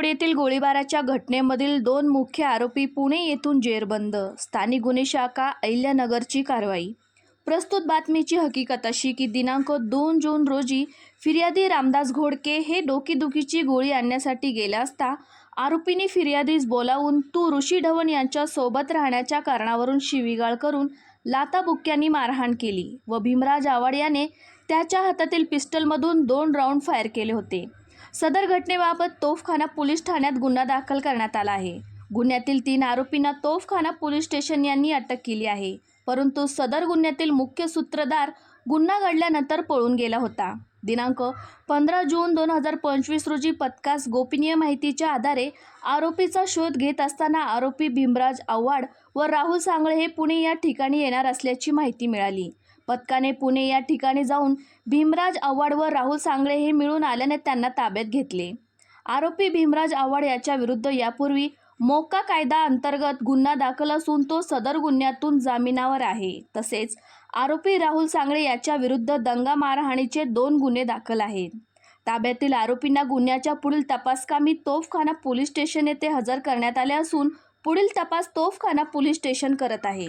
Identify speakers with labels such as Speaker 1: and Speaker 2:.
Speaker 1: येथील गोळीबाराच्या घटनेमधील दोन मुख्य आरोपी पुणे येथून जेरबंद. स्थानिक गुन्हे शाखा अहिल्यानगरची कारवाई. प्रस्तुत बातमीची हकीकत अशी की दिनांक दोन जून रोजी फिर्यादी रामदास घोडके हे डोकीदुखीची गोळी आणण्यासाठी गेला असता आरोपीने फिर्यादीस बोलावून तू ऋषी ढवण यांच्या सोबत राहण्याच्या कारणावरून शिवीगाळ करून लाताबुक्क्यांनी मारहाण केली व भीमराज आवाड याने त्याच्या हातातील पिस्टलमधून दोन राऊंड फायर केले होते. सदर घटनेबाबत तोफखाना पोलीस ठाण्यात गुन्हा दाखल करण्यात आला आहे. गुन्ह्यातील तीन आरोपींना तोफखाना पोलीस स्टेशन यांनी अटक केली आहे. परंतु सदर गुन्ह्यातील मुख्य सूत्रधार गुन्हा घडल्यानंतर पळून गेला होता. दिनांक पंधरा जून दोन हजार पंचवीस रोजी पथकास गोपनीय माहितीच्या आधारे आरोपीचा शोध घेत असताना आरोपी भीमराज आव्हाड व राहुल सांगळे हे पुणे या ठिकाणी येणार असल्याची माहिती मिळाली. पथकाने पुणे या ठिकाणी जाऊन भीमराज आव्हाड व राहुल सांगळे हे मिळून आल्याने त्यांना ताब्यात घेतले. आरोपी भीमराज आव्हाड याच्या विरुद्ध यापूर्वी मोका कायदा अंतर्गत गुन्हा दाखल असून तो सदर गुन्ह्यातून जामिनावर आहे. तसेच आरोपी राहुल सांगळे याच्या विरुद्ध दंगा मारहाणीचे दोन गुन्हे दाखल आहेत. ताब्यातील आरोपींना गुन्ह्याच्या पुढील तपासकामी तोफखाना पोलीस स्टेशन येथे हजर करण्यात आले असून पुढील तपास तोफखाना पोलीस स्टेशन करत आहे.